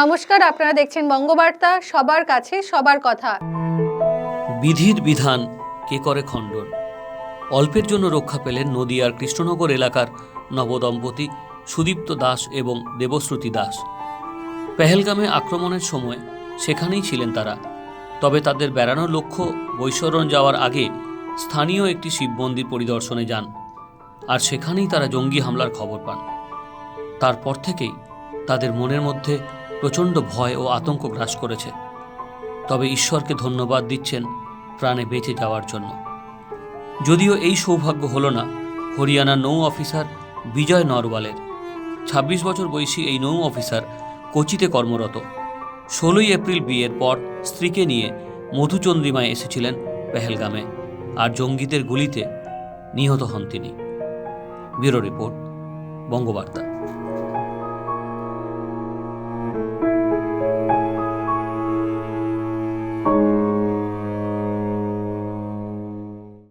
নমস্কার, আপনারা দেখছেন বঙ্গবার্তা, সবার কাছে সবার কথা। বিধির বিধান, কে করে খণ্ডন? অল্পের জন্য রক্ষা পেলেন নদিয়ার কৃষ্ণনগর এলাকার নবদম্পতি সুদীপ্ত দাস এবং দেবশ্রুতি দাস। পেহেলগামে আক্রমণের সময় সেখানেই ছিলেন তারা। তবে তাদের বেড়ানোর লক্ষ্য বৈশ্বরণ যাওয়ার আগে স্থানীয় একটি শিব মন্দির পরিদর্শনে যান, আর সেখানেই তারা জঙ্গি হামলার খবর পান। তারপর থেকেই তাদের মনের মধ্যে প্রচণ্ড ভয় ও আতঙ্ক গ্রাস করেছে। তবে ঈশ্বরকে ধন্যবাদ দিচ্ছেন প্রাণে বেঁচে যাওয়ার জন্য। যদিও এই সৌভাগ্য হলো না, হরিয়ানা নৌ অফিসার বিজয় নরওয়ালের। ২৬ বছর বয়সী এই নৌ অফিসার কোচিতে কর্মরত। ষোলোই এপ্রিল বিয়ের পর স্ত্রীকে নিয়ে মধুচন্দ্রিমায় এসেছিলেন পেহেলগামে আর জঙ্গিদের গুলিতে নিহত হন তিনি। Bureau report, Bangabarta.